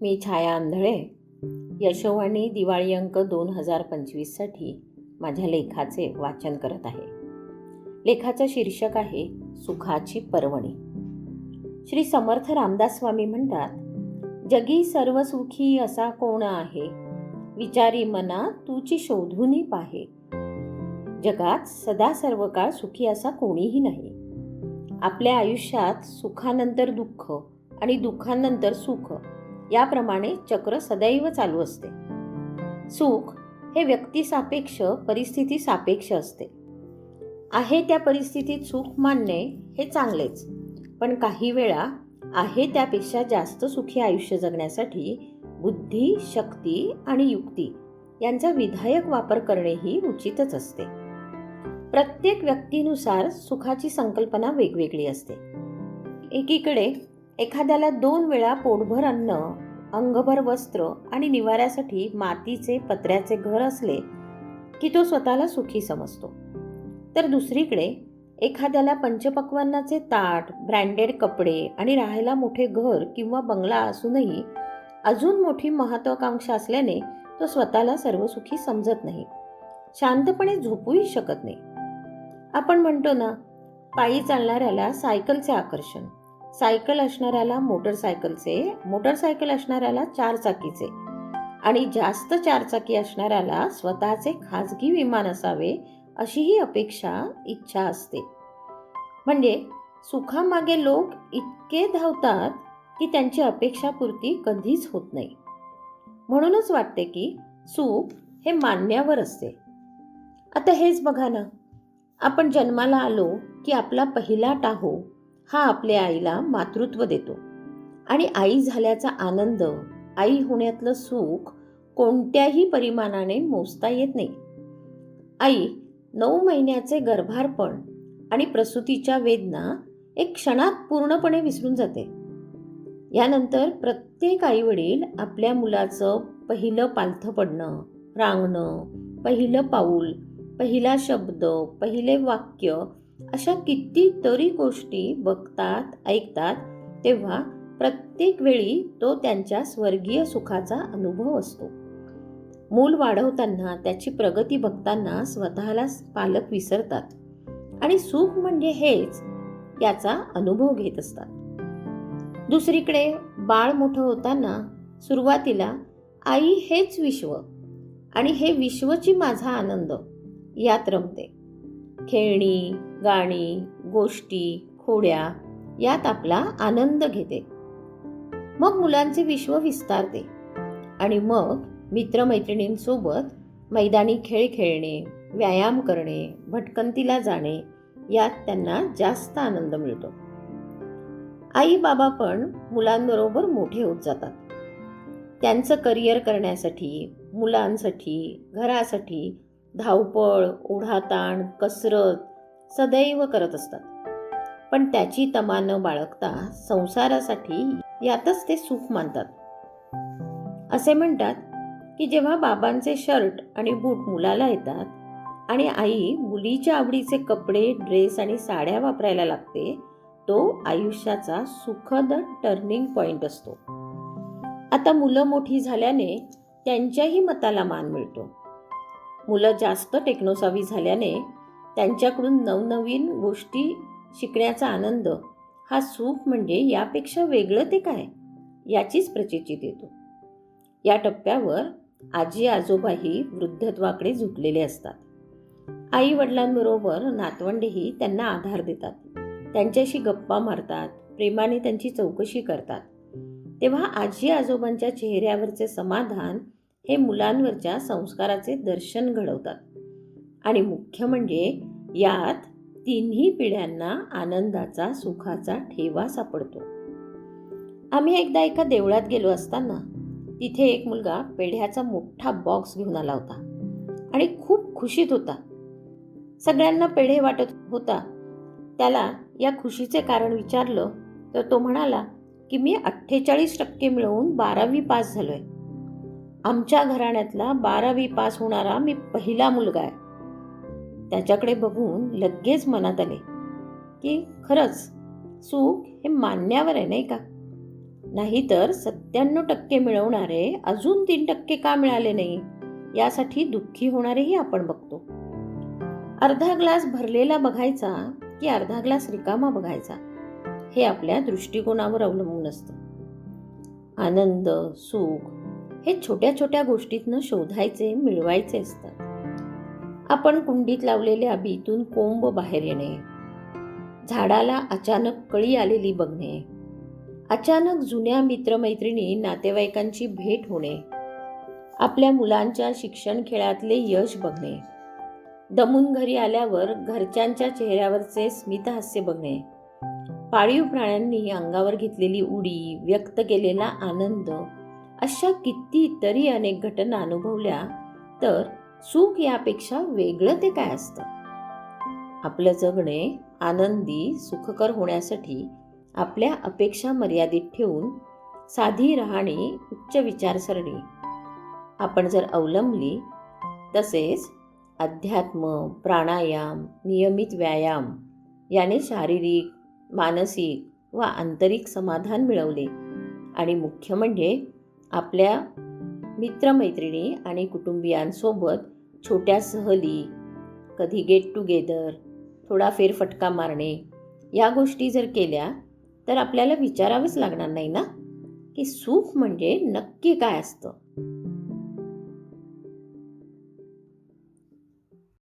मी छाया आंधळे यशोवाणी दिवाळी अंक दोन हजार पंचवीससाठी माझ्या लेखाचे वाचन करत आहे. लेखाचं शीर्षक आहे सुखाची पर्वणी. श्री समर्थ रामदास स्वामी म्हणतात जगी सर्व सुखी असा कोण आहे? विचारी मना तुची शोधूनही पाहे. जगात सदा सर्व काळ सुखी असा कोणीही नाही. आपल्या आयुष्यात सुखानंतर दुःख आणि दुःखानंतर सुख याप्रमाणे चक्र सदैव चालू असते. सुख हे व्यक्तिसापेक्ष परिस्थिती सापेक्ष असते. आहे त्या परिस्थितीत सुख मानणे हे चांगलेच पण काही वेळा आहे त्यापेक्षा जास्त सुखी आयुष्य जगण्यासाठी बुद्धी शक्ती आणि युक्ती यांचा विधायक वापर करणेही उचितच असते. प्रत्येक व्यक्तीनुसार सुखाची संकल्पना वेगवेगळी असते. एकीकडे एखाद्याला दोन वेळा पोटभर अन्न अंगभर वस्त्र आणि निवाऱ्यासाठी मातीचे पत्र्याचे घर असले की तो स्वतःला सुखी समजतो. तर दुसरीकडे एखाद्याला पंचपक्वांनाचे ताट ब्रँडेड कपडे आणि राहायला मोठे घर किंवा बंगला असूनही अजून मोठी महत्वाकांक्षा असल्याने तो स्वतःला सर्वसुखी समजत नाही. शांतपणे झोपूही शकत नाही. आपण म्हणतो ना पायी चालणाऱ्याला सायकलचे आकर्षण. सायकल असणाऱ्याला मोटरसायकलचे मोटरसायकल असणाऱ्याला चारचाकीचे. आणि जास्त चारचाकी असणाऱ्याला स्वतःचे खाजगी विमान असावे अशीही अपेक्षा इच्छा असते. म्हणजे सुखामागे लोक इतके धावतात की त्यांची अपेक्षापूर्ती कधीच होत नाही. म्हणूनच वाटते की सुख हे मान्यावर असते. आता हेच बघा ना आपण जन्माला आलो की आपला पहिला टाहो हा आपल्या आईला मातृत्व देतो. आणि आई झाल्याचा आनंद आई होण्यातलं सुख कोणत्याही परिमाणाने मोजता येत नाही. आई नऊ महिन्याचे गर्भारपण आणि प्रसूतीच्या वेदना एक क्षणात पूर्णपणे विसरून जाते. यानंतर प्रत्येक आईवडील आपल्या मुलाचं पहिलं पालथं पडणं रांगणं पहिलं पाऊल पहिला शब्द पहिले वाक्य अशा कितीतरी गोष्टी बघतात ऐकतात तेव्हा प्रत्येक वेळी तो त्यांच्या स्वर्गीय सुखाचा अनुभव असतो. मूल वाढवताना त्याची प्रगती बघताना स्वतःला पालक विसरतात. आणि सुख म्हणजे हेच याचा अनुभव घेत असतात. दुसरीकडे बाळ मोठं होताना सुरुवातीला आई हेच विश्व आणि हे विश्वची माझा आनंद. यात रमते. खेळणी गाणी गोष्टी खोड्या यात आपला आनंद घेते. मग मुलांचे विश्व विस्तारते. आणि मग मित्रमैत्रिणींसोबत मैदानी खेळ खेळणे व्यायाम करणे भटकंतीला जाणे यात त्यांना जास्त आनंद मिळतो. आई बाबा पण मुलांबरोबर मोठे होत जातात. त्यांचं करिअर करण्यासाठी मुलांसाठी घरासाठी धावपळ ओढाताण कसरत सदैव करत असतात. पण त्याची तमा न बाळगता संसारासाठी यातच ते सुख मानतात. असे म्हणतात की जेव्हा बाबांचे शर्ट आणि बूट मुलाला येतात आणि आई मुलीच्या आवडीचे कपडे ड्रेस आणि साड्या वापरायला लागते तो आयुष्याचा सुखद टर्निंग पॉइंट असतो. आता मुलं मोठी झाल्याने त्यांच्याही मताला मान मिळतो. मुलं जास्त टेक्नोसावी झाल्याने त्यांच्याकडून नवनवीन गोष्टी शिकण्याचा आनंद हा सुख म्हणजे यापेक्षा वेगळं ते काय याचीच प्रचिती देतो. या टप्प्यावर आजी आजोबाही वृद्धत्वाकडे झुकलेले असतात. आई वडिलांबरोबर नातवंडेही त्यांना आधार देतात. त्यांच्याशी गप्पा मारतात प्रेमाने त्यांची चौकशी करतात. तेव्हा आजी आजोबांच्या चेहऱ्यावरचे समाधान हे मुलांवरच्या संस्काराचे दर्शन घडवतात. आणि मुख्य म्हणजे यात तिन्ही पिढ्यांना आनंदाचा सुखाचा ठेवा सापडतो. आम्ही एकदा एका देवळात गेलो असताना तिथे एक मुलगा पेढ्याचा मोठा बॉक्स घेऊन आला होता आणि खूप खुशीत होता. सगळ्यांना पेढे वाटत होता. त्याला या खुशीचे कारण विचारलं तर तो म्हणाला की मी अठ्ठेचाळीस टक्के मिळवून बारावी पास झालोय. आमच्या घराण्यातला बारावी पास होणारा मी पहिला मुलगा आहे. त्याच्याकडे बघून लगेच मनात आले की खरंच सुख हे मान्यावर आहे नाही का? नाहीतर सत्त्याण्णव टक्के मिळवणारे अजून तीन टक्के का मिळाले नाही? यासाठी दुःखी होणारेही आपण बघतो. अर्धा ग्लास भरलेला बघायचा की अर्धा ग्लास रिकामा बघायचा? हे आपल्या दृष्टिकोनावर अवलंबून असतं. आनंद सुख हे छोट्या छोट्या गोष्टीतनं शोधायचे मिळवायचे असतात. आपण कुंडीत लावलेल्या बीतून कोंब बाहेर येणे. झाडाला अचानक कळी आलेली बघणे. अचानक जुन्या मित्रमैत्रिणी नातेवाईकांची भेट होणे. आपल्या मुलांच्या शिक्षण खेळातले यश बघणे. दमून घरी आल्यावर घरच्यांच्या चेहऱ्यावरचे स्मितहास्य बघणे. पाळीव प्राण्यांनी अंगावर घेतलेली उडी व्यक्त केलेला आनंद अशा कितीतरी अनेक घटना अनुभवल्या तर सुख यापेक्षा वेगळं ते काय असतं? आपलं जगणे आनंदी सुखकर होण्यासाठी आपल्या अपेक्षा मर्यादित ठेवून साधी राहणी उच्च विचारसरणी. आपण जर अवलंबली तसेच अध्यात्म प्राणायाम नियमित व्यायाम याने शारीरिक मानसिक व आंतरिक समाधान मिळवले. आणि मुख्य म्हणजे आपल्या मित्रमैत्रिणी आणि कुटुंबियांसोबत छोट्या सहली कधी गेट टुगेदर थोडा फेरफटका मारणे या गोष्टी जर केल्या तर आपल्याला विचारावंच लागणार नाही ना? की सुख म्हणजे नक्की काय असतं?